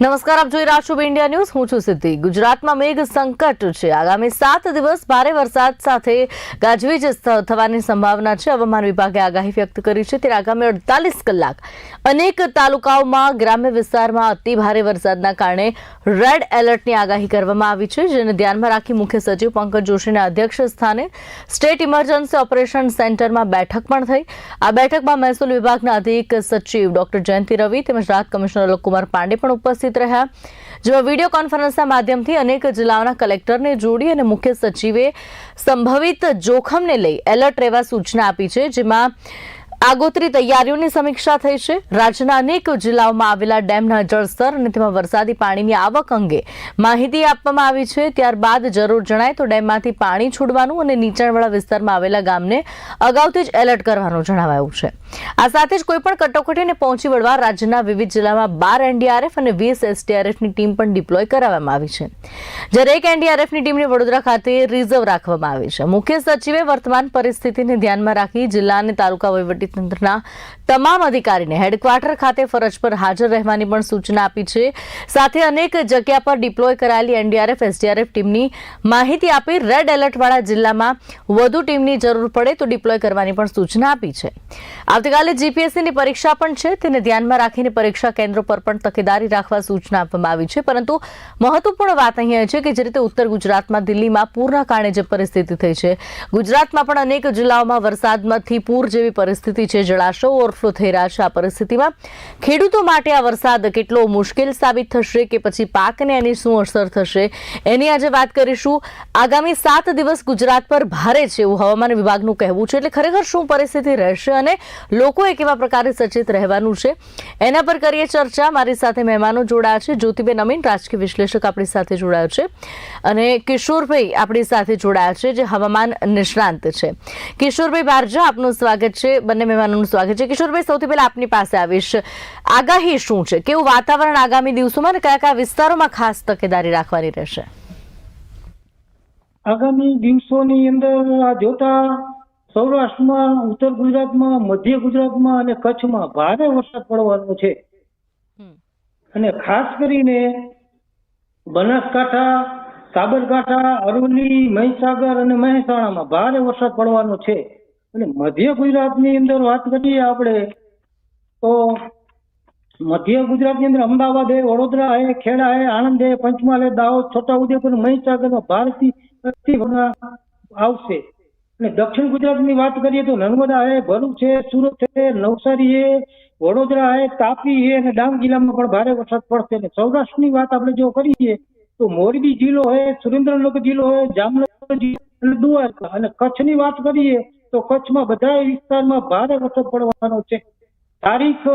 નમસ્કાર, આપ જોઈ રહ્યા છો ઇન્ડિયા ન્યૂઝ. હું છું સિદ્ધિ. ગુજરાતમાં મેઘ સંકટ છે. આગામી સાત દિવસ ભારે વરસાદ સાથે ગાજવીજ થવાની સંભાવના છે. હવામાન વિભાગે આગાહી વ્યક્ત કરી છે ત્યારે આગામી અડતાલીસ કલાક અનેક તાલુકાઓમાં, ગ્રામ્ય વિસ્તારમાં અતિ ભારે વરસાદના કારણે રેડ એલર્ટની આગાહી કરવામાં આવી છે, જેને ધ્યાનમાં રાખી મુખ્ય સચિવ પંકજ જોશીના અધ્યક્ષ સ્થાને સ્ટેટ ઇમરજન્સી ઓપરેશન સેન્ટરમાં બેઠક પણ થઈ. આ બેઠકમાં મહેસૂલ વિભાગના અધિક સચિવ ડોક્ટર જયંતિ રવિ તેમજ રાહત કમિશનર લોકકુમાર પાંડે પણ ઉપસ્થિત રહ્યા. જેમાં વીડિયો કોન્ફરન્સના માધ્યમથી અનેક જિલ્લાઓના કલેક્ટરને જોડી અને મુખ્ય સચિવે સંભવિત જોખમને લઈ એલર્ટ રહેવા સૂચના આપી છે, જેમાં આગોતરી તૈયારીઓની સમીક્ષા થઈ છે. રાજ્યના અનેક જિલ્લાઓમાં આવેલા ડેમના જળસ્તર અને તેમાં વરસાદી પાણીની આવક અંગે માહિતી આપવામાં આવી છે. ત્યારબાદ જરૂર જણાય તો ડેમમાંથી પાણી છોડવાનું અને નીચાણવાળા વિસ્તારમાં આવેલા ગામને અગાઉથી જ એલર્ટ કરવાનું જણાવાયું છે. આ સાથે જ કોઈપણ કટોકટીને પહોંચી વળવા રાજ્યના વિવિધ જિલ્લામાં બાર એનડીઆરએફ અને વીસ એસડીઆરએફની ટીમ પણ ડિપ્લોય કરાવવામાં આવી છે. જ્યારે એક એનડીઆરએફની ટીમને વડોદરા ખાતે રિઝર્વ રાખવામાં આવી છે. મુખ્ય સચિવે વર્તમાન પરિસ્થિતિને ધ્યાનમાં રાખી જિલ્લા અને તાલુકા વહીવટીતંત્રના તમામ અધિકારીને હેડક્વાર્ટર ખાતે ફરજ પર હાજર રહેવાની પણ સૂચના આપી છે. સાથે અનેક જગ્યા પર ડિપ્લોય કરાયેલી એનડીઆરએફ, એસડીઆરએફ ટીમની માહિતી આપી રેડ એલર્ટવાળા જિલ્લામાં વધુ ટીમની જરૂર પડે તો ડિપ્લોય કરવાની પણ સૂચના આપી છે. આવતીકાલે જીપીએસસીની પરીક્ષા પણ છે. તેને ધ્યાનમાં રાખીને પરીક્ષા કેન્દ્રો પર પણ તકેદારી રાખવા સૂચના આપવામાં આવી છે. પરંતુ મહત્વપૂર્ણ વાત અહીંયા છે કે જે રીતે ઉત્તર ગુજરાતમાં દિલ્હીમાં પૂરના કારણે જે પરિસ્થિતિ થઈ છે. ગુજરાતમાં પણ અનેક જિલ્લાઓમાં વરસાદમાંથી પૂર જેવી પરિસ્થિતિ છે. જળાશયો ઓવરફ્લો થઈ રહ્યા છે આ પરિસ્થિતિમાં. ખેડૂતો માટે આ વરસાદ કેટલો મુશ્કેલ સાબિત થશે કે પછી પાકને એની શું અસર થશે એની આજે વાત કરીશું. આગામી સાત દિવસ ગુજરાત પર ભારે છે એવું હવામાન વિભાગનું કહેવું છે. એટલે ખરેખર શું પરિસ્થિતિ રહેશે અને લોકોએ કેવા પ્રકારે સચેત રહેવાનું છે એના પર કરીએ ચર્ચા. મારી સાથે મહેમાનો જોડાયા છે. જ્યોતિબેન અમીન, રાજકીય વિશ્લેષક આપણી સાથે જોડાયો છે. અને કિશોરભાઈ આપણી સાથે જોડાયા છે, જે હવામાન નિષ્ણાંત છે. કિશોરભાઈ બારજા, આપનું સ્વાગત છે. બંને મહેમાનોનું સ્વાગત છે. કિશોરભાઈ સૌથી પહેલા આપની પાસે આવીશ. આગાહી શું છે? કેવું વાતાવરણ આગામી દિવસોમાં અને કયા કયા વિસ્તારોમાં ખાસ તકેદારી રાખવાની રહેશે? આગામી દિવસોની અંદર આ જોતા સૌરાષ્ટ્રમાં ઉત્તર ગુજરાતમાં મધ્ય ગુજરાતમાં અને કચ્છમાં ભારે વરસાદ પડવાનો છે. અને ખાસ કરીને બનાસકાંઠા સાબરકાંઠા અરવલ્લી મહીસાગર અને મહેસાણામાં ભારે વરસાદ પડવાનો છે. અને મધ્ય ગુજરાતની અંદર વાત કરીએ આપણે, તો મધ્ય ગુજરાતની અંદર અમદાવાદ હે, વડોદરા હે, ખેડા હે, આણંદ હે, પંચમહાલ હે, દાહોદ છોટાઉદેપુર મહીસાગરમાં ભારતી આવશે. અને દક્ષિણ ગુજરાતની વાત કરીએ તો નર્મદા હે, ભરૂચ છે સુરત છે નવસારી હે, વડોદરા હે, તાપી હે, અને ડાંગ જિલ્લામાં પણ ભારે વરસાદ પડશે. અને સૌરાષ્ટ્રની વાત આપણે જો કરીએ તો મોરબી જિલ્લો હે, સુરેન્દ્રનગર જિલ્લો હે, જામનગર જિલ્લો અને દ્વારકા અને કચ્છની વાત કરીએ તો કચ્છમાં બધા વિસ્તારમાં ભારે વરસાદ પડવાનો છે. તારીખ,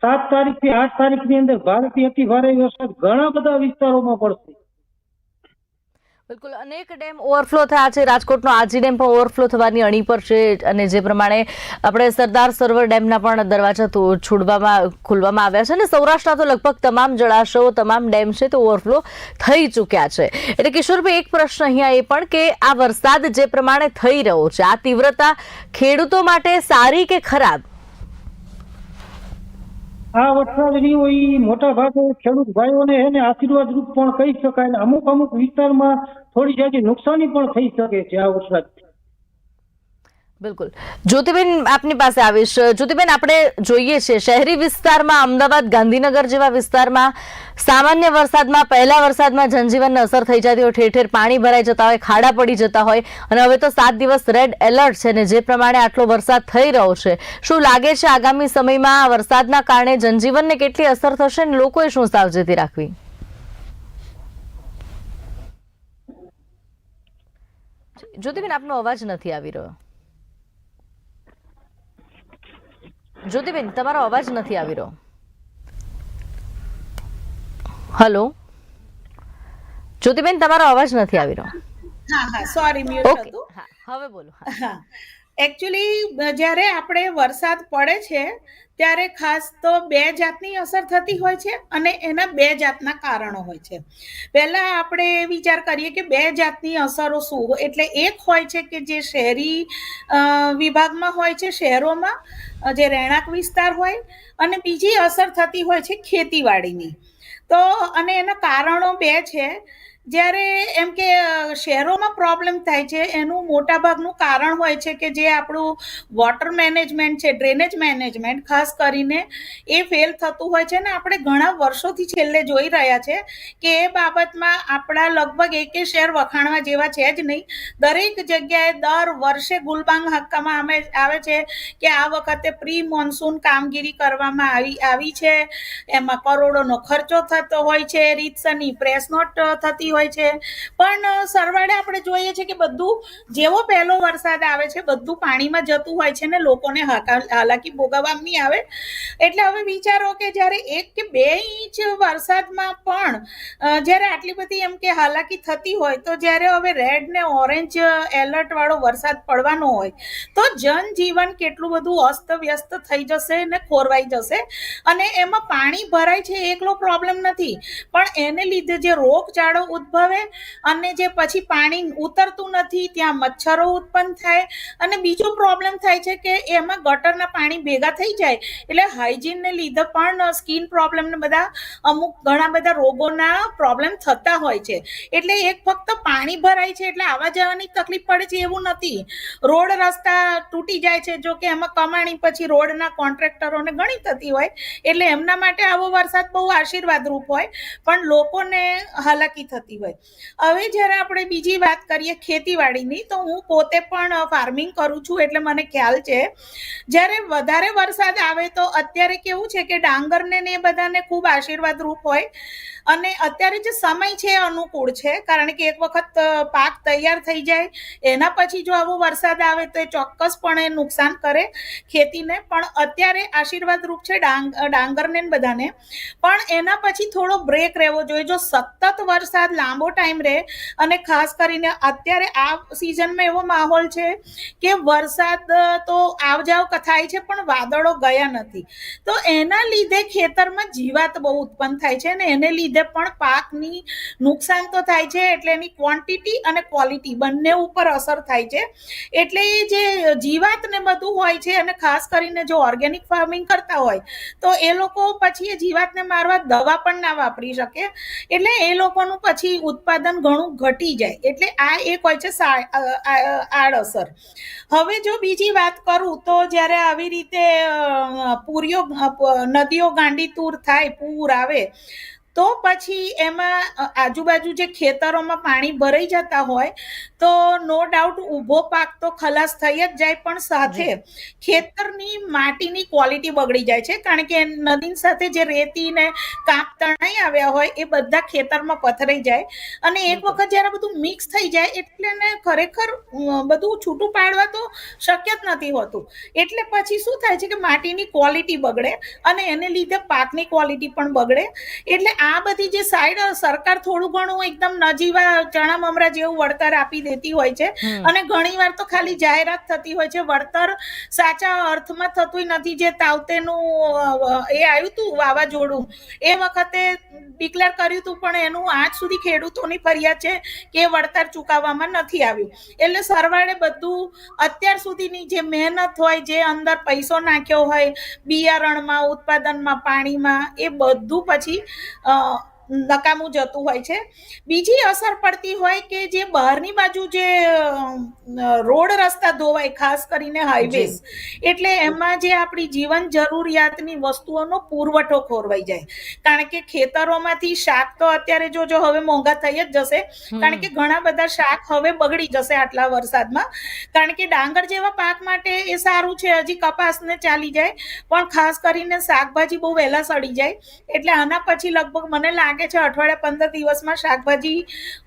સાત તારીખથી આઠ તારીખની અંદર ભારેથી અતિ ભારે વરસાદ ઘણા બધા વિસ્તારોમાં પડશે. બિલકુલ, અનેક ડેમ ઓવરફ્લો થયા છે. રાજકોટનો આજી ડેમ પણ ઓવરફ્લો થવાની અણી પર છે અને જે પ્રમાણે આપણે સરદાર સરોવર ડેમના પણ દરવાજા છોડવામાં, ખોલવામાં આવ્યા છે અને સૌરાષ્ટ્રના તો લગભગ તમામ જળાશયો, તમામ ડેમ છે તો ઓવરફ્લો થઈ ચૂક્યા છે. એટલે કિશોરભાઈ, એક પ્રશ્ન અહીંયા એ પણ કે આ વરસાદ જે પ્રમાણે થઈ રહ્યો છે, આ તીવ્રતા ખેડૂતો માટે સારી કે ખરાબ? આ વરસાદ રહ્યો એ મોટા ભાગે ખેડૂત ભાઈઓને એને આશીર્વાદ રૂપ પણ કહી શકાય અને અમુક અમુક વિસ્તારમાં થોડી જાજી નુકસાની પણ થઈ શકે છે આ વરસાદ. બિલકુલ. જ્યોતિબેન આપની પાસે આવીશ. જ્યોતિબેન, આપણે જોઈએ છીએ શહેરી વિસ્તારમાં અમદાવાદ ગાંધીનગર જેવા વિસ્તારમાં સામાન્ય વરસાદમાં, પહેલા વરસાદમાં જનજીવનને અસર થઈ જતી હોય, ઠેર ઠેર પાણી ભરાઈ જતા હોય, ખાડા પડી જતા હોય, અને હવે તો સાત દિવસ રેડ એલર્ટ છે ને જે પ્રમાણે આટલો વરસાદ થઈ રહ્યો છે. શું લાગે છે આગામી સમયમાં વરસાદના કારણે જનજીવનને કેટલી અસર થશે ને લોકોએ શું સાવચેતી રાખવી? જ્યોતિબેન, આપનો અવાજ નથી આવી રહ્યો. જ્યોતિબેન તમારો અવાજ નથી આવી રહ્યો. હલો જ્યોતિબેન તમારો અવાજ નથી આવી રહ્યો. હા હા સોરી મ્યુટ હતું. હવે બોલો હા. એકચ્યુઅલી જ્યારે આપણે વરસાદ પડે છે ત્યારે ખાસ તો બે જાતની અસર થતી હોય છે અને એના બે જાતના કારણો હોય છે. પહેલાં આપણે વિચાર કરીએ કે બે જાતની અસરો શું એટલે એક હોય છે કે જે શહેરી વિભાગમાં હોય છે શહેરોમાં જે રહેણાંક વિસ્તાર હોય અને બીજી અસર થતી હોય છે ખેતીવાડીની. તો, અને એના કારણો બે છે. જ્યારે એમ કે શહેરોમાં પ્રોબ્લેમ થાય છે, એનું મોટાભાગનું કારણ હોય છે કે જે આપણું વોટર મેનેજમેન્ટ છે ડ્રેનેજ મેનેજમેન્ટ ખાસ કરીને એ ફેલ થતું હોય છે ને આપણે ઘણા વર્ષોથી છેલ્લે જોઈ રહ્યા છે કે એ બાબતમાં આપણા લગભગ એકે શહેર વખાણવા જેવા છે જ નહીં. દરેક જગ્યાએ દર વર્ષે ગુલબાંગ હક્કામાં અમે આવે છે કે આ વખતે પ્રી મોન્સૂન કામગીરી કરવામાં આવી આવી છે. એમાં કરોડોનો ખર્ચો થતો હોય છે. રીતસરની પ્રેસ નોટ થતી હોય છે. પણ સરવાળે આપણે જોઈએ છે કે બધું જેવો પહેલો વરસાદ આવે છે, બધું પાણીમાં જતું હોય છે ને લોકોને હાલાકી ભોગવવામાં નહીં આવે. એટલે હવે વિચારો કે જ્યારે એક કે બે ઇંચ વરસાદમાં પણ જ્યારે આટલી બધી એમ કે હાલાકી થતી હોય, તો જ્યારે હવે રેડ ને ઓરેન્જ એલર્ટ વાળો વરસાદ પડવાનો હોય, તો જનજીવન કેટલું બધું અસ્તવ્યસ્ત થઈ જશે ને ખોરવાઈ જશે. અને એમાં પાણી ભરાય છે એકલો પ્રોબ્લેમ નથી. પણ એને લીધે જે રોગચાળો ઉદ્ભવે અને જે પછી પાણી ઉતરતું નથી, ત્યાં મચ્છરો ઉત્પન્ન થાય અને બીજો પ્રોબ્લેમ થાય છે કે એમાં ગટરના પાણી ભેગા થઈ જાય. એટલે હાઇજીનને લીધે પણ સ્કિન પ્રોબ્લેમને બધા અમુક ઘણા બધા રોગોના પ્રોબ્લેમ થતા હોય છે. એટલે એક ફક્ત પાણી ભરાય છે એટલે આવવા જવાની તકલીફ પડે છે એવું નથી. રોડ રસ્તા તૂટી જાય છે, જો કે એમાં કમાણી પછી રોડના કોન્ટ્રાક્ટરોને ઘણી થતી હોય. એટલે એમના માટે આવો વરસાદ બહુ આશીર્વાદરૂપ હોય. પણ લોકોને હાલાકી થતી હોય. હવે જ્યારે આપણે બીજી વાત કરીએ ખેતીવાડીની, તો હું પોતે પણ ફાર્મિંગ કરું છું એટલે મને ખ્યાલ છે. જ્યારે વધારે વરસાદ આવે તો અત્યારે કેવું છે કે ડાંગરને ને એ બધાને ખૂબ આશીર્વાદરૂપ હોય. અને અત્યારે જે સમય છે અનુકૂળ છે, કારણ કે એક વખત પાક તૈયાર થઈ જાય, એના પછી જો આવો વરસાદ આવે તો એ ચોક્કસપણે નુકસાન કરે ખેતીને. પણ અત્યારે આશીર્વાદરૂપ છે ડાંગ ડાંગરને બધાને. પણ એના પછી થોડો બ્રેક રહેવો જોઈએ. જો સતત વરસાદ લાંબો ટાઈમ રહે અને ખાસ કરીને અત્યારે આ સિઝનમાં એવો માહોલ છે કે વરસાદ તો આવ જાવ થાય છે, પણ વાદળો ગયા નથી. તો એના લીધે ખેતરમાં જીવાત બહુ ઉત્પન્ન થાય છે અને એને લીધે પણ પાકની નુકસાન તો થાય છે, એટલે એની ક્વોન્ટિટી અને ક્વોલિટી બંને ઉપર અસર થાય છે. એટલે જે જીવાત ને બધું હોય છે, અને ખાસ કરીને જો ઓર્ગેનિક ફાર્મિંગ કરતા હોય, તો એ લોકો પછી એ જીવાતને મારવા દવા પણ ના વાપરી શકે. એટલે એ લોકોનું પછી ઉત્પાદન ઘણું ઘટી જાય. એટલે આ એક હોય છે આડઅસર. હવે જો બીજી વાત કરું, તો જ્યારે આવી રીતે પૂરીઓ નદીઓ ગાંડી તૂર થાય, પૂર આવે તો પછી એમાં આજુબાજુ જે ખેતરોમાં પાણી ભરાઈ જતા હોય તો નો ડાઉટ ઊભો પાક તો ખલાસ થઈ જ જાય પણ સાથે ખેતરની માટીની ક્વોલિટી બગડી જાય છે. કારણ કે નદીની સાથે જે રેતી ને કાપ તણાઈ આવ્યા હોય એ બધા ખેતરમાં પથરાઈ જાય. અને એક વખત જ્યારે બધું મિક્સ થઈ જાય એટલે ને ખરેખર બધું છૂટું પાડવા તો શક્ય જ નથી હોતું. એટલે પછી શું થાય છે કે માટીની ક્વોલિટી બગડે અને એને લીધે પાકની ક્વોલિટી પણ બગડે. એટલે આ બધી જે સાઈડ સરકાર થોડું ઘણું એકદમ નજીવા ચણા મમરા જેવું વળતર આપી દેતી હોય છે. અને ઘણીવાર તો ખાલી જાહેરાત થતી હોય છે. વળતર સાચા અર્થમાં થતું નથી. જે તાવતેનું એ આવ્યું હતું વાવાઝોડું એ વખતે ડિક્લેર કર્યું હતું પણ એનું આજ સુધી ખેડૂતોની ફરિયાદ છે કે વળતર ચૂકવવામાં નથી આવ્યું. એટલે સરવાળે બધું અત્યાર સુધીની જે મહેનત હોય જે અંદર પૈસો નાખ્યો હોય બિયારણમાં ઉત્પાદનમાં પાણીમાં એ બધું પછી ら નકામું જતું હોય છે. બીજી અસર પડતી હોય કે જે બહારની બાજુ જે રોડ રસ્તા ધોવાય ખાસ કરીને હાઈવેઝ એટલે એમાં જે આપણી જીવન જરૂરિયાતની વસ્તુઓનો પુરવઠો ખોરવાઈ જાય. કારણ કે ખેતરોમાંથી શાક તો અત્યારે જો જો હવે મોંઘા થઈ જ જશે. કારણ કે ઘણા બધા શાક હવે બગડી જશે આટલા વરસાદમાં. કારણ કે ડાંગર જેવા પાક માટે એ સારું છે હજી કપાસને ચાલી જાય. પણ ખાસ કરીને શાકભાજી બહુ વહેલા સડી જાય. એટલે આના પછી લગભગ મને લાગે છે અઠવાડિયા પંદર દિવસમાં શાકભાજી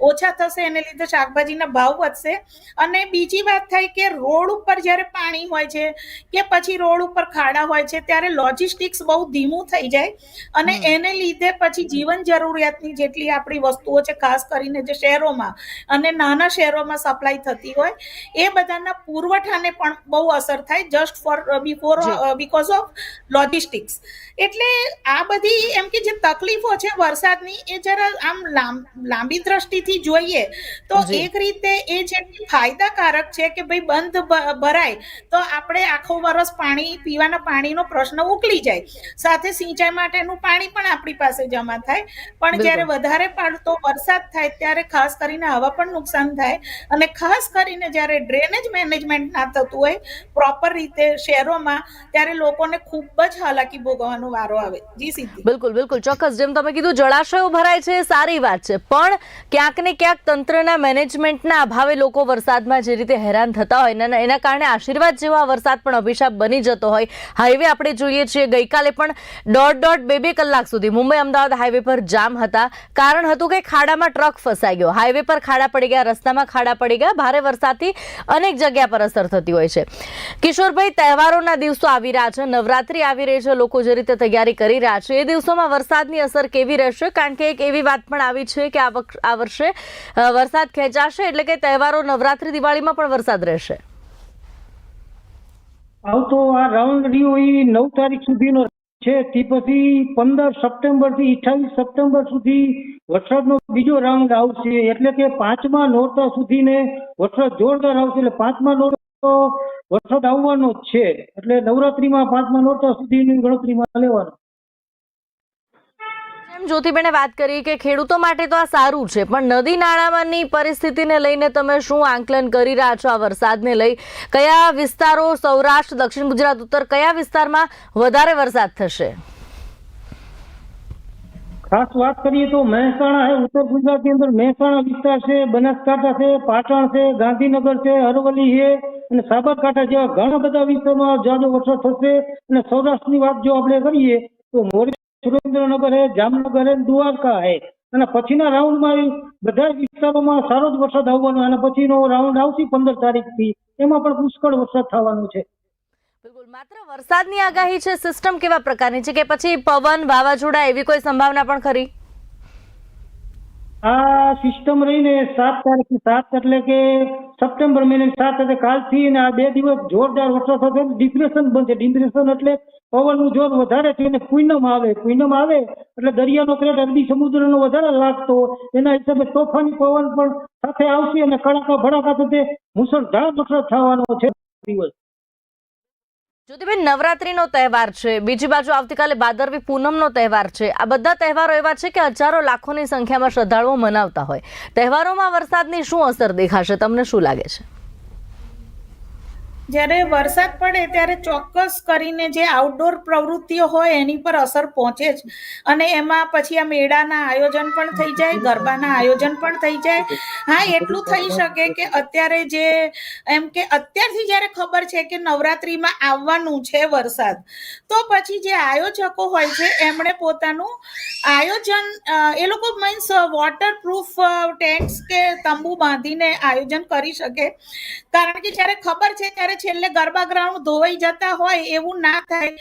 ઓછા થશે એને લીધે શાકભાજીના ભાવ વધશે. અને બીજી વાત થાય કે રોડ ઉપર જ્યારે પાણી હોય છે કે પછી રોડ ઉપર ખાડા હોય છે ત્યારે લોજિસ્ટિક્સ બહુ ધીમું થઈ જાય. અને એને લીધે પછી જીવન જરૂરિયાતની જેટલી આપણી વસ્તુઓ છે ખાસ કરીને જે શહેરોમાં અને નાના શહેરોમાં સપ્લાય થતી હોય એ બધાના પુરવઠાને પણ બહુ અસર થાય just for before. Because of logistics એટલે આ બધી એમ કે જે તકલીફો છે વરસાદ વરસાદની એ જરા આમ લાંબી દ્રષ્ટિથી જોઈએ તો એક રીતે એ જે ફાયદાકારક છે કે ભાઈ બંધ ભરાય તો આપણે આખો વરસ પાણી પીવાના પાણીનો પ્રશ્ન ઉકલી જાય. સાથે સિંચાઈ માટેનું પાણી પણ આપણી પાસે જમા થાય. પણ જ્યારે વધારે પડતો વરસાદ થાય ત્યારે ખાસ કરીને હવા પણ નુકસાન થાય અને ખાસ કરીને જ્યારે ડ્રેનેજ મેનેજમેન્ટ ના થતું હોય પ્રોપર રીતે શહેરોમાં ત્યારે લોકોને ખૂબ જ હાલાકી ભોગવવાનો વારો આવે. જી સિદ્ધિ. બિલકુલ બિલકુલ. ચોક્કસ જેમ તમે કીધું જળાશયો ભરાય છે એ સારી વાત છે. પણ ક્યાંક ને ક્યાંક તંત્રના મેનેજમેન્ટના અભાવે લોકો વરસાદમાં જે રીતે હેરાન થતા હોય એના કારણે આશીર્વાદ જેવા વરસાદ પણ અભિશાપ બની જતો હોય. હાઈવે આપણે જોઈએ છીએ, ગઈકાલે પણ દોઢ દોઢ બે બે કલાક સુધી મુંબઈ, અમદાવાદ હાઈવે પર જામ હતા. કારણ હતું કે ખાડામાં ટ્રક ફસાઈ ગયો. હાઈવે પર ખાડા પડી ગયા, રસ્તામાં ખાડા પડી ગયા. ભારે વરસાદથી અનેક જગ્યા પર અસર થતી હોય છે. કિશોરભાઈ, તહેવારોના દિવસો આવી રહ્યા છે, નવરાત્રી આવી રહી છે, લોકો જે રીતે તૈયારી કરી રહ્યા છે, એ દિવસોમાં વરસાદની અસર કેવી રહેશે? કારણ કે એક એવી વાત પણ આવી છે કે આ વર્ષે વરસાદ ખેંચાશે એટલે કે તહેવારો નવરાત્રી, દિવાળીમાં પણ વરસાદ રહેશે. આવતો આ રાઉન્ડ રહ્યો એ નવ તારીખ સુધીનો છે. તે પછી પંદર સપ્ટેમ્બરથી અઠાવીસ સપ્ટેમ્બર સુધી વરસાદનો બીજો રાઉન્ડ આવશે. એટલે કે પાંચમા નોરતા સુધીને વરસાદ જોરદાર આવશે. એટલે પાંચમા નોરતો વરસાદ આવવાનો જ છે. એટલે નવરાત્રીમાં પાંચમા નોરતા સુધીની ગણતરીમાં લેવાનો. જેમ જ્યોતિબેને વાત કરી કે ખેડૂતો માટે તો આ સારું છે, પણ નદી નાળામાંની પરિસ્થિતિને લઈને તમે શું આંકલન કરી રહ્યા છો આ વરસાદને લઈ? કયા વિસ્તારો સૌરાષ્ટ્ર, દક્ષિણ ગુજરાત, ઉત્તર, કયા વિસ્તારમાં વધારે વરસાદ થશે? ખાસ વાત કરીએ તો મહેસાણા ઉત્તર ગુજરાતની અંદર મહેસાણા વિસ્તાર છે, બનાસકાંઠા છે, પાટણ છે, ગાંધીનગર છે, અરવલ્લી છે અને સાબરકાંઠા જેવા ઘણા બધા વિસ્તારમાં જાજો વરસાદ થશે અને સૌરાષ્ટ્રની વાત જો આપણે કરીએ તો મોરબી સુરેન્દ્રનગર હે, જામનગર હે દ્વારકા હે. અને પછીના રાઉન્ડમાં બધા વિસ્તારોમાં સારો જ વરસાદ આવવાનો અને પછીનો રાઉન્ડ આવશે પંદર તારીખથી. એમાં પણ પુષ્કળ વરસાદ થવાનો છે. બિલકુલ. માત્ર વરસાદની આગાહી છે સિસ્ટમ કેવા પ્રકારની છે કે પછી પવન, વાવાઝોડા એવી કોઈ સંભાવના પણ ખરી? આ સિસ્ટમ રહીને સાત તારીખ સાત એટલે કે સપ્ટેમ્બર મહિનાની સાત એટલે કાલથી અને આ બે દિવસ જોરદાર વરસાદ થશે ડિપ્રેશન બનશે. ડિપ્રેશન એટલે પવનનું જોર વધારે થઈને પૂનમ આવે. પૂનમ આવે એટલે દરિયાનો ક્રેટ, અરબી સમુદ્રનો વધારે લાગતો. એના હિસાબે તોફાની પવન પણ સાથે આવશે અને કડાકા ભડાકા થશે મુસળધાર વરસાદ થવાનો છે. દિવસ જ્યોતિબેન નવરાત્રીનો તહેવાર છે, બીજી બાજુ આવતીકાલે ભાદરવી પૂનમનો તહેવાર છે. આ બધા તહેવારો એવા છે કે હજારો લાખોની સંખ્યામાં શ્રદ્ધાળુઓ મનાવતા હોય. તહેવારોમાં વરસાદની શું અસર દેખાશે? તમને શું લાગે છે? જ્યારે વરસાદ પડે ત્યારે ચોક્કસ કરીને જે આઉટડોર પ્રવૃત્તિઓ હોય એની પર અસર પહોંચે જ. અને એમાં પછી આ મેળાના આયોજન પણ થઈ જાય, ગરબાના આયોજન પણ થઈ જાય. હા, એટલું થઈ શકે કે અત્યારે જે, એમ કે અત્યારથી જ્યારે ખબર છે કે નવરાત્રિમાં આવવાનું છે વરસાદ, તો પછી જે આયોજકો હોય છે, એમણે પોતાનું આયોજન એ લોકો મીન્સ વોટરપ્રૂફ ટેન્ટ્સ કે તંબુ બાંધીને આયોજન કરી શકે. કારણ કે જ્યારે ખબર છે ત્યારે છેલ્લે ગરબા ગ્રાઉન્ડ ધોવાઈ જતા હોય એવું ના થાય.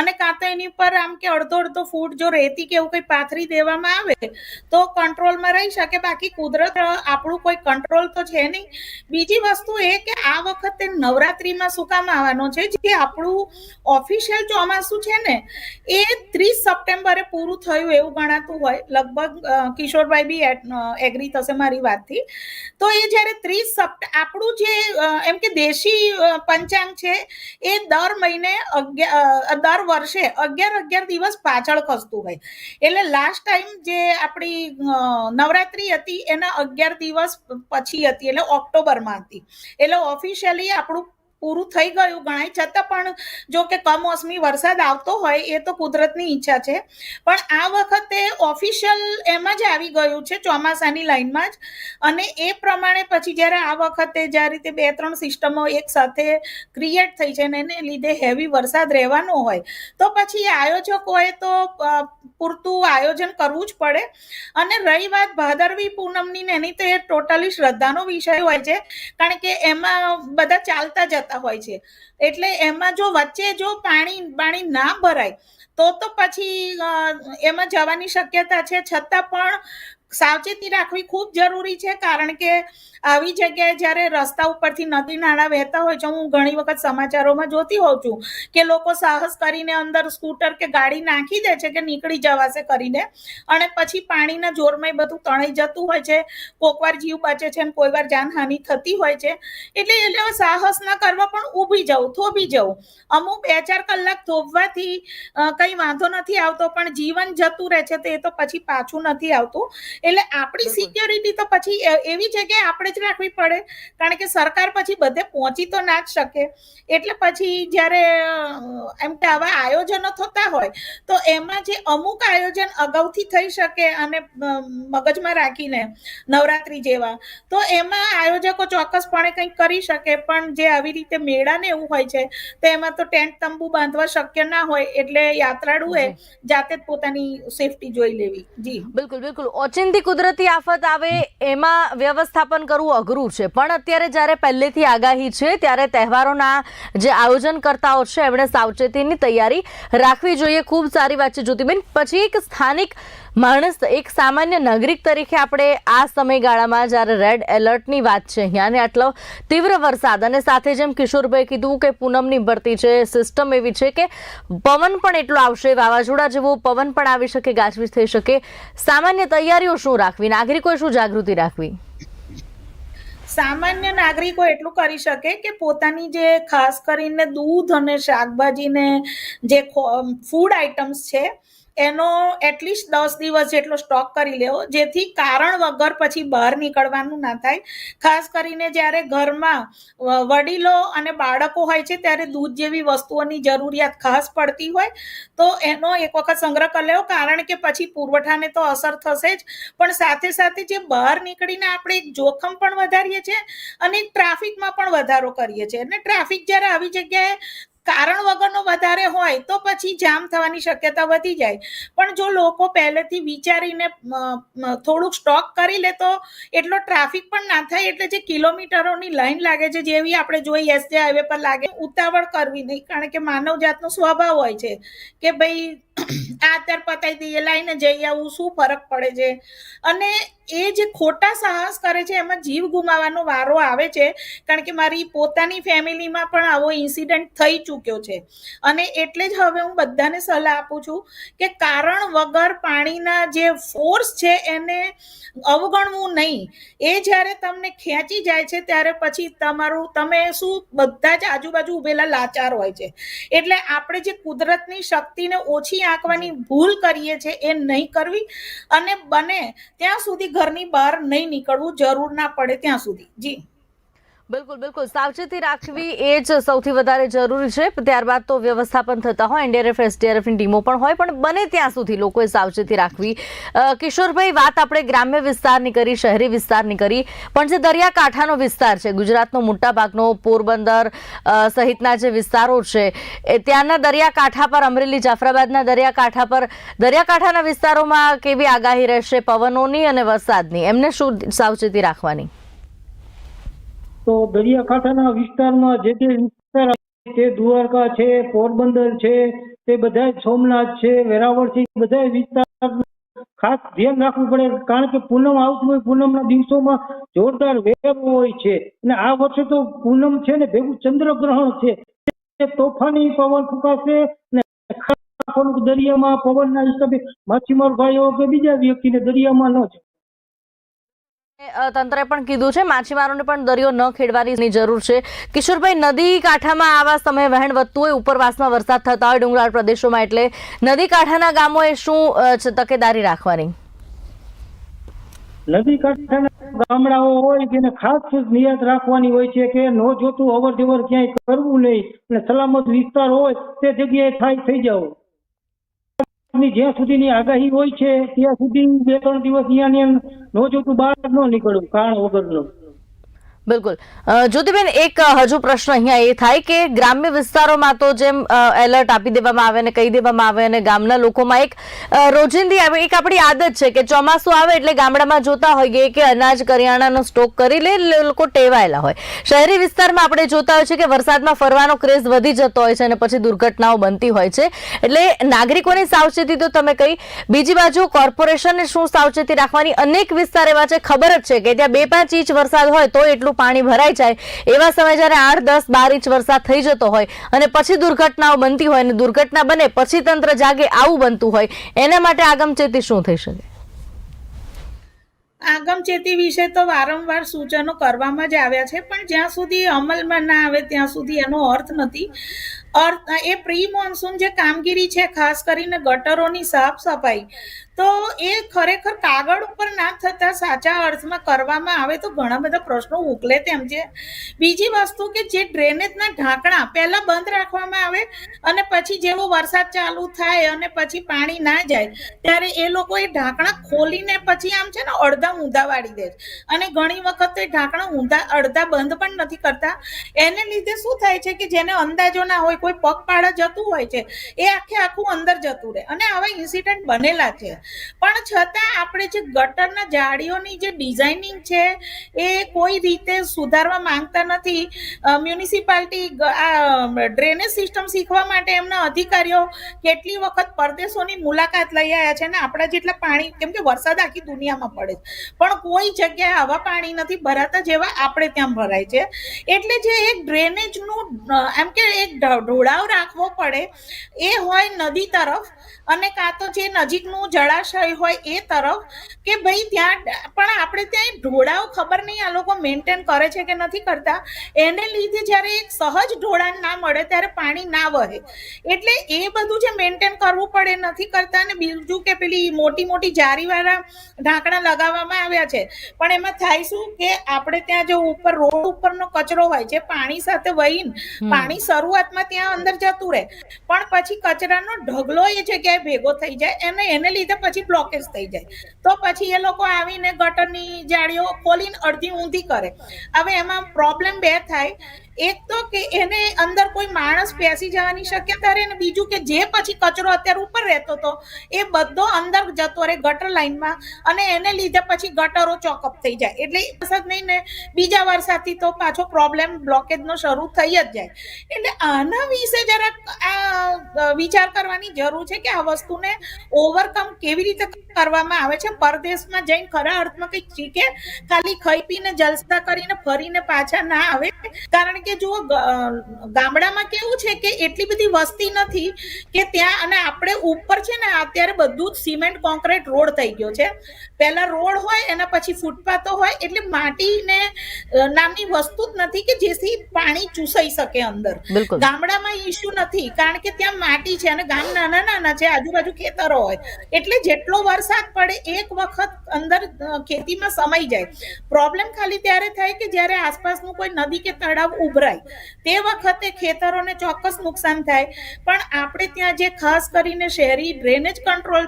અને કાં તો એની પર આમ કે અડધો અડધો ફૂટ જો રેતી કે એવું કંઈ પાથરી દેવામાં આવે, તો કંટ્રોલમાં રહી શકે. બાકી કુદરત આપણું કોઈ કંટ્રોલ તો છે નહીં. બીજી વસ્તુ એ કે આ વખતે નવરાત્રિમાં શું કામ આવવાનો છે? જે આપણું ઓફિશિયલ ચોમાસું છે ને, એ ત્રીસ સપ્ટેમ્બરે પૂરું થયું એવું ગણાતું હોય. લગભગ કિશોરભાઈ બી એગ્રી થશે મારી વાતથી. તો એ જ્યારે ત્રીસ સપ્ટ, આપણું જે એમ કે દેશી પંચાંગ છે, એ દર મહિને દર વર્ષે અગિયાર અગિયાર દિવસ પાછળ ખસતું હોય. એટલે લાસ્ટ ટાઈમ જે આપણી નવરાત્રી હતી, એના અગિયાર દિવસ પછી હતી, એટલે ઓક્ટોબરમાં હતી. એટલે ઓફિશિયલી આપણું પૂરું થઈ ગયું. ગણાય છતાં પણ જો કે કમોસમી વરસાદ આવતો હોય એ તો કુદરતની ઈચ્છા છે. પણ આ વખતે ઓફિશિયલ એમાં જ આવી ગયું છે ચોમાસાની લાઈનમાં જ. અને એ પ્રમાણે પછી જ્યારે આ વખતે જ્યાં રીતે બે ત્રણ સિસ્ટમો એક સાથે ક્રિએટ થઈ છે ને એને લીધે હેવી વરસાદ રહેવાનો હોય, તો પછી આયોજકોએ તો પૂરતું આયોજન કરવું જ પડે. અને રહી વાત ભાદરવી પૂનમની એની તો એ ટોટલી શ્રદ્ધાનો વિષય હોય છે. કારણ કે એમાં બધા ચાલતા જતા હોય છે. એટલે એમાં જો વચ્ચે જો પાણી પાણી ના ભરાય, તો તો પછી એમાં જવાની શક્યતા છે. છતાં પણ સાવચેતી રાખવી ખૂબ જરૂરી છે, કારણ કે આવી જગ્યાએ જ્યારે રસ્તા ઉપરથી નદી નાળા વહેતા હોય છે, હું ઘણી વખત સમાચારોમાં જોતી હોઉં છું કે લોકો સાહસ કરીને અંદર સ્કૂટર કે ગાડી નાખી દે છે કે નીકળી જવાશે કરીને અને પછી પાણીના જોરમાં બધું તણાઈ જતું હોય છે કોકવાર જીવ બચે છે અને કોઈ વાર જાનહાનિ થતી હોય છે, એટલે એટલે સાહસ ન કરવા પણ ઊભી જવું, થોભી જવું. અમુક બે ચાર કલાક થોભવાથી કંઈ વાંધો નથી આવતો, પણ જીવન જતું રહે છે, તો તો પછી પાછું નથી આવતું. એટલે આપણી સિક્યોરિટી તો પછી એવી જગ્યાએ આપણે જ રાખવી પડે. કારણ કે સરકાર પછી બધે પહોંચી તો ના જ શકે. એટલે પછી જ્યારે એમ કે આવા આયોજનો થતા હોય તો એમાં જે અમુક આયોજન અગાઉથી થઈ શકે અને મગજમાં રાખીને નવરાત્રી જેવા તો એમાં આયોજકો ચોક્કસપણે કંઈક કરી શકે. પણ જે આવી રીતે મેળાને એવું હોય છે તો એમાં તો ટેન્ટ તંબુ બાંધવા શક્ય ના હોય એટલે યાત્રાળુએ જાતે જ પોતાની સેફટી જોઈ લેવી. જી. બિલકુલ બિલકુલ. ઓચિંતી કુદરતી આફત આવે એમાં વ્યવસ્થાપન કરવું અઘરું છે. પણ અત્યારે જ્યારે પહેલેથી આગાહી છે, ત્યારે તહેવારોના જે આયોજનકર્તાઓ છે, એમણે સાવચેતીની તૈયારી રાખવી જોઈએ. ખૂબ સારી વાત છે જ્યોતિબેન. પછી એક સ્થાનિક માણસ એક સામાન્ય નાગરિક તરીકે આપણે આ સમયગાળામાં જ્યારે રેડ એલર્ટની વાત છે અહીંયા અને આટલો તીવ્ર વરસાદ અને સાથે જેમ કિશોરભાઈ કીધું કે પૂનમની ભરતી છે સિસ્ટમ એવી છે કે પવન પણ એટલો આવશે, વાવાઝોડા જેવો પવન પણ આવી શકે, ગાજવીજ થઈ શકે. સામાન્ય તૈયારીઓ શું રાખવી? નાગરિકોએ શું જાગૃતિ રાખવી? સામાન્ય નાગરિકો એટલું કરી શકે કે પોતાની જે ખાસ કરીને દૂધ અને શાકભાજીને જે ફૂડ આઇટમ્સ છે એનો એટલીસ્ટ દસ દિવસ જેટલો સ્ટોક કરી લેવો, જેથી કારણ વગર પછી બહાર નીકળવાનું ના થાય. ખાસ કરીને જ્યારે ઘરમાં વડીલો અને બાળકો હોય છે, ત્યારે દૂધ જેવી વસ્તુઓની જરૂરિયાત ખાસ પડતી હોય, તો એનો એક વખત સંગ્રહ કરી લેવો, કારણ કે પછી પુરવઠાને તો અસર થશે જ. પણ સાથે સાથે જે બહાર નીકળીને આપણે એક જોખમ પણ વધારીએ છીએ અને ટ્રાફિકમાં પણ વધારો કરીએ છીએ. અને ટ્રાફિક જ્યારે આવી જગ્યાએ કારણ વગરનો વધારે હોય તો પછી જામ થવાની શક્યતા વધી જાય. પણ જો લોકો પહેલેથી વિચારીને થોડુંક સ્ટોક કરી લે તો એટલો ટ્રાફિક પણ ના થાય એટલે જે કિલોમીટરોની લાઈન લાગે છે, જેવી આપણે જોઈ એસજે હાઈવે પર લાગે, ઉતાવળ કરવી નહીં. કારણ કે માનવ જાતનો સ્વભાવ હોય છે કે ભાઈ આ અત્યારે પતાવી દઈએ, લઈને જઈ આવું, શું ફરક પડે છે? અને એ જે ખોટા સાહસ કરે છે, એમાં જીવ ગુમાવવાનો વારો આવે છે, કારણ કે મારી પોતાની ફેમિલીમાં પણ આવો ઇન્સિડન્ટ થઈ ચૂક્યો છે. અને એટલે જ હવે હું બધાને સલાહ આપું છું કે કારણ વગર પાણીના જે ફોર્સ છે, એને અવગણવું નહીં. એ જ્યારે તમને ખેંચી જાય છે, ત્યારે પછી તમારું, તમે શું બધા જ આજુબાજુ ઉભેલા લાચાર હોય છે? એટલે આપણે જે કુદરતની શક્તિને ઓછી આંકવાની ભૂલ કરીએ છીએ એ નહીં કરવી અને બને ત્યાં સુધી ઘરની બહાર નહીં નીકળવું, જરૂર ના પડે ત્યાં સુધી. જી. બિલકુલ બિલકુલ. સાવચેતી રાખવી એ જ સૌથી વધારે જરૂરી છે. ત્યારબાદ તો વ્યવસ્થાપન થતા હોય એનડીઆરએફ એસડીઆરએફની ટીમો પણ હોય, પણ બને ત્યાં સુધી લોકોએ સાવચેતી રાખવી. કિશોરભાઈ, વાત આપણે ગ્રામ્ય વિસ્તારની કરી, શહેરી વિસ્તારની કરી, પણ જે દરિયાકાંઠાનો વિસ્તાર છે, ગુજરાતનો મોટાભાગનો પોરબંદર સહિતના જે વિસ્તારો છે, એ ત્યાંના દરિયાકાંઠા પર, અમરેલી, જાફરાબાદના દરિયાકાંઠા પર, દરિયાકાંઠાના વિસ્તારોમાં કેવી આગાહી રહેશે? પવનોની અને વરસાદની. એમને શું સાવચેતી રાખવાની? તો દરિયાકાંઠાના વિસ્તારમાં જે તે વિસ્તાર તે દ્વારકા છે, પોરબંદર છે, તે બધા સોમનાથ છે, વેરાવળ છે બધા વિસ્તાર ખાસ ધ્યાન રાખવું પડે. કારણ કે પૂનમ આવતી હોય, પૂનમના દિવસોમાં જોરદાર વેર હોય છે. અને આ વર્ષે તો પૂનમ છે ને ભેગું ચંદ્રગ્રહણ છે. તોફાની પવન ફૂંકાશે ને દરિયામાં પવનના હિસાબે માછીમાર ભાઈઓ કે બીજા વ્યક્તિને દરિયામાં ન જાય તંત્રે પણ કીધું છે, માછીમારોને પણ દરિયો ન ખેડવાની જરૂર છે. કિશોરભાઈ, નદી કાંઠામાં આવા સમયે વહેણ વધતું હોય, ઉપરવાસમાં વરસાદ થતા હોય ડુંગરાળ પ્રદેશોમાં, એટલે નદી કાંઠાના ગામોએ શું તકેદારી રાખવાની? નદી કાંઠાના ગામડાઓ હોય તેને ખાસ નિયત રાખવાની હોય છે કે ન જોતું અવર જવર ક્યાંય કરવું નહીં, અને સલામત વિસ્તાર હોય તે જગ્યાએ થાય, થઈ જાવ ની જ્યાં સુધીની આગાહી હોય છે, ત્યાં સુધી બે ત્રણ દિવસ અહીંયા ને ન જોતું બહાર ન નીકળવું કારણ વગરનું. બિલકુલ. જ્યોતિબેન, એક હજુ પ્રશ્ન અહીંયા એ થાય કે ગ્રામ્ય વિસ્તારોમાં તો જેમ એલર્ટ આપી દેવામાં આવે અને કહી દેવામાં આવે અને ગામના લોકોમાં એક રોજિંદી આવે, એક આપણી આદત છે કે ચોમાસું આવે એટલે ગામડામાં જોતા હોઈએ કે અનાજ, કરિયાણાનો સ્ટોક કરી લે, લોકો ટેવાયેલા હોય. શહેરી વિસ્તારમાં આપણે જોતા હોય છે કે વરસાદમાં ફરવાનો ક્રેઝ વધી જતો હોય છે અને પછી દુર્ઘટનાઓ બનતી હોય છે. એટલે નાગરિકોની સાવચેતી તો તમે કહી, બીજી બાજુ કોર્પોરેશનને શું સાવચેતી રાખવાની? અનેક વિસ્તાર એવા છે, ખબર જ છે કે ત્યાં બે પાંચ ઇંચ વરસાદ હોય તો એટલું પાણી ભરાઈ જાય, એવા સમયે જ્યારે આઠ, દસ, બાર ઇંચ વરસાદ થઈ જતો હોય અને પછી દુર્ઘટનાઓ બનતી હોય અને દુર્ઘટના બને, પછી તંત્ર જાગે આવું બનતું હોય, એના માટે આગમચેતી શું થઈ શકે? આગમચેતી વિશે તો વારંવાર સૂચનો કરવામાં જ આવ્યા છે, પણ જ્યાં સુધી અમલમાં ના આવે ત્યાં સુધી એનો અર્થ નથી. અર્થ, એ પ્રી મોન્સૂન જે કામગીરી છે, ખાસ કરીને ગટરોની સાફ સફાઈ તો એ ખરેખર કાગળ ઉપર ના થતા સાચા અર્થમાં કરવામાં આવે તો ઘણા બધા પ્રશ્નો ઉકલે તેમ છે. બીજી વસ્તુ કે જે ડ્રેનેજના ઢાંકણા પહેલા બંધ રાખવામાં આવે અને પછી જેવો વરસાદ ચાલુ થાય અને પછી પાણી ના જાય, ત્યારે એ લોકો એ ઢાંકણા ખોલીને પછી આમ છે ને અડધા ઊંધા વાળી દે છે. અને ઘણી વખત એ ઢાંકણા ઊંધા, અડધા બંધ પણ નથી કરતા. એને લીધે શું થાય છે કે જેને અંદાજો ના હોય, કોઈ પગપાળા જતું હોય છે, એ આખે આખું અંદર જતું રહે. અને આવા ઇન્સિડન્ટ બનેલા છે. પણ છતાં આપણે જે ગટરના જાળીઓની જે ડિઝાઇનિંગ છે, એ કોઈ રીતે સુધારવા માંગતા નથી. મ્યુનિસિપાલિટી ડ્રેનેજ સિસ્ટમ શીખવા માટે એમના અધિકારીઓ કેટલી વખત પરદેશોની મુલાકાત લઈ આવ્યા છે ને આપણા જેટલા પાણી, કેમ કે વરસાદ આખી દુનિયામાં પડે છે. પણ કોઈ જગ્યાએ આવા પાણી નથી ભરાતા જેવા આપણે ત્યાં ભરાય છે. એટલે જે એક ડ્રેનેજનું એમ કે એક ઢોળાવ રાખવો પડે, એ હોય નદી તરફ અને કાં તો જે નજીકનું જળાશય હોય એ તરફ કે ભાઈ ત્યાં પણ આપણે ત્યાં ઢોળાવ ખબર નહીં આ લોકો મેન્ટેન કરે છે કે નથી કરતા. એને લીધે જ્યારે એક સહજ ઢોળાણ ના મળે ત્યારે પાણી ના વહે. એટલે એ બધું જે મેન્ટેન કરવું પડે નથી કરતા અને બીજું કે પેલી મોટી મોટી જારીવાળા ઢાંકણા લગાવવામાં આવ્યા છે. પણ એમાં થાય શું કે આપણે ત્યાં જો ઉપર રોડ ઉપરનો કચરો હોય છે પાણી સાથે વહીને પાણી શરૂઆતમાં ત્યાં અંદર જતું રહે. પણ પછી કચરાનો ઢગલો એ જગ્યાએ ભેગો થઈ જાય. અને એને લીધે પછી બ્લોકેજ થઈ જાય. તો પછી એ લોકો આવીને ગટરની જાળીઓ ખોલીને અડધી ઊંધી કરે. હવે એમાં પ્રોબ્લેમ બે થાય એક તો કે એને અંદર કોઈ માણસ બેસી જવાની શક્યતા રહે અને બીજું કે જે પછી કચરો અત્યારે ઉપર રહેતો હતો એ બધો અંદર જતો રહે ગટર લાઈનમાં અને એને લીધે પછી ગટરો ચોકઅપ થઈ જાય. એટલે વરસાદ નહીં ને બીજા વરસાદથી તો પાછો પ્રોબ્લેમ બ્લોકેજનો શરૂ થઈ જ જાય. એટલે આના વિશે જરાક, આ વિચાર કરવાની જરૂર છે કે આ વસ્તુને ઓવરકમ કેવી રીતે કરવામાં આવે છે. પરદેશમાં જઈને ખરા અર્થમાં કંઈક શીખે, ખાલી ખાઈ પીને જલસા કરીને ફરીને પાછા ના આવે. કારણ કે જુઓ ગામડામાં કેવું છે કે એટલી બધી વસ્તી નથી કે ત્યાં અને આપણે ઉપર છે ને અત્યારે બધું જ સિમેન્ટ કોન્ક્રીટ રોડ થઈ ગયો છે. પહેલા રોડ હોય એના પછી ફૂટપાથો હોય એટલે માટીને નામની વસ્તુ જ નથી કે જેથી પાણી ચૂસાઈ શકે અંદર. ગામડામાં ઇશ્યુ નથી કારણ કે ત્યાં માટી છે અને ગામ નાના નાના છે આજુબાજુ ખેતરો હોય. એટલે જેટલો વરસાદ પડે એક વખત અંદર ખેતીમાં સમાઈ જાય. પ્રોબ્લેમ ખાલી ત્યારે થાય કે જ્યારે આસપાસનું કોઈ નદી કે તળાવ ઉભરાય તે વખતે ખેતરોને ચોક્કસ નુકસાન થાય. પણ આપણે ત્યાં જે ખાસ કરીને શહેરી ડ્રેનેજ કંટ્રોલ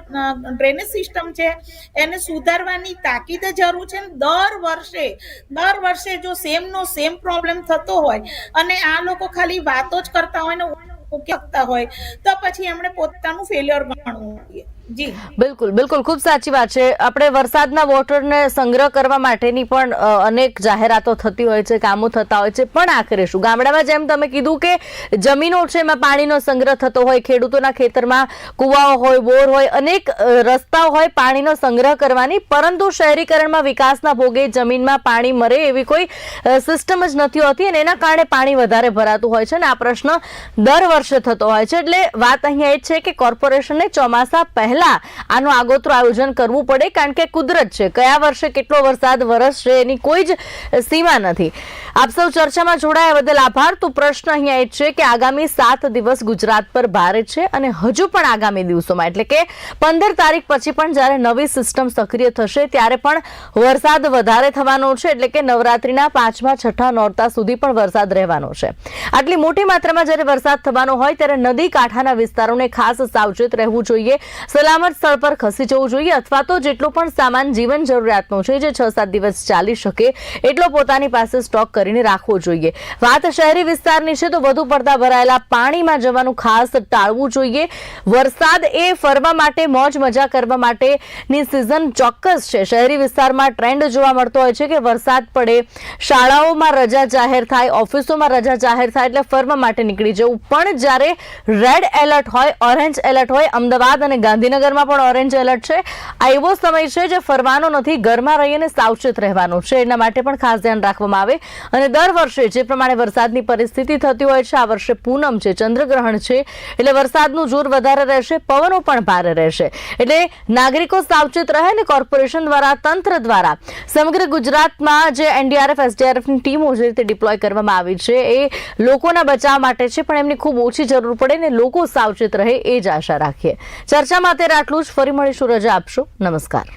ડ્રેનેજ સિસ્ટમ છે, એને સુધારવાની તાકીદે જરૂર છે દર વર્ષે દર વર્ષે જો સેમનો સેમ પ્રોબ્લેમ થતો હોય અને આ લોકો ખાલી વાતો જ કરતા હોય ને ઉકેલતા હોય, તો પછી એમણે પોતાનું ફેલ્યોર ગણવું જોઈએ. બિલકુલ બિલકુલ. ખૂબ સાચી વાત છે. આપણે વરસાદના વોટરને સંગ્રહ કરવા માટેની પણ અનેક જાહેરાતો થતી હોય છે, કામો થતા હોય છે, પણ આખરે શું? ગામડામાં જેમ તમે કીધું કે જમીનો છે એમાં પાણીનો સંગ્રહ થતો હોય, ખેડૂતોના ખેતરમાં કુવાઓ હોય, બોર હોય, અનેક રસ્તાઓ હોય પાણીનો સંગ્રહ કરવાની, પરંતુ શહેરીકરણમાં વિકાસના ભોગે જમીનમાં પાણી મરે એવી કોઈ સિસ્ટમ જ નથી હોતી અને એના કારણે પાણી વધારે ભરાતું હોય છે અને આ પ્રશ્ન દર વર્ષે થતો હોય છે. એટલે વાત અહીંયા એ છે કે કોર્પોરેશનને ચોમાસા પહેલા આનું આગોતરું આયોજન કરવું પડે, કારણ કે કુદરત છે. કયા વર્ષે કેટલો વરસાદ વરસશે એની કોઈ જ સીમા નથી. આપ સૌ ચર્ચામાં જોડાયા બદલ આભાર. તો પ્રશ્ન અહીંયા એ છે કે આગામી સાત દિવસ ગુજરાત પર ભારે છે અને હજુ પણ આગામી દિવસોમાં. એટલે કે પંદર તારીખ પછી પણ જ્યારે નવી સિસ્ટમ સક્રિય થશે, ત્યારે પણ વરસાદ વધારે થવાનો છે. એટલે કે નવરાત્રીના પાંચમા, છઠ્ઠા, નોરતા સુધી પણ વરસાદ રહેવાનો છે. આટલી મોટી માત્રામાં જ્યારે વરસાદ થવાનો હોય, ત્યારે નદી કાંઠાના વિસ્તારોને ખાસ સાવચેત રહેવું જોઈએ. સલાહ સલામત સ્થળ પર ખસી જવું જોઈએ અથવા તો જેટલો પણ સામાન જીવન જરૂરિયાતનો છે, જે છ સાત દિવસ ચાલી શકે, એટલો પોતાની પાસે સ્ટોક કરીને રાખવો જોઈએ. વાત શહેરી વિસ્તારની છે, તો વધુ પડતા ભરાયેલા પાણીમાં જવાનું ખાસ ટાળવું જોઈએ. વરસાદ એ ફરવા માટે, મોજ મજા કરવા માટેની સિઝન ચોક્કસ છે. શહેરી વિસ્તારમાં ટ્રેન્ડ જોવા મળતો હોય છે કે વરસાદ પડે, શાળાઓમાં રજા જાહેર થાય, ઓફિસોમાં રજા જાહેર થાય, એટલે ફરવા માટે નીકળી જવું. પણ જ્યારે રેડ એલર્ટ હોય ઓરેન્જ એલર્ટ હોય, અમદાવાદ અને ગાંધીનગરમાં પણ ઓરેન્જ એલર્ટ છે. આ એવો સમય છે જે ફરવાનો નથી, ઘરમાં રહીને સાવચેત રહેવાનો છે. એના માટે પણ ખાસ ધ્યાન રાખવામાં આવે. અને દર વર્ષે જે પ્રમાણે વરસાદની પરિસ્થિતિ થતી હોય છે, આ વર્ષે પૂનમ છે, ચંદ્રગ્રહણ છે. એટલે વરસાદનું જોર વધારે રહેશે, પવનો પણ ભારે રહેશે. એટલે નાગરિકો સાવચેત રહે અને કોર્પોરેશન દ્વારા, તંત્ર દ્વારા સમગ્ર ગુજરાતમાં જે એનડીઆરએફ, એસડીઆરએફની ટીમો જે રીતે ડિપ્લોય કરવામાં આવી છે, એ લોકોના બચાવ માટે છે. પણ એમની ખૂબ ઓછી જરૂર પડે ને લોકો સાવચેત રહે, એ જ આશા રાખીએ. ચર્ચામાં અત્યારે આટલું જ ફરી મળીશું રજા આપશો. નમસ્કાર.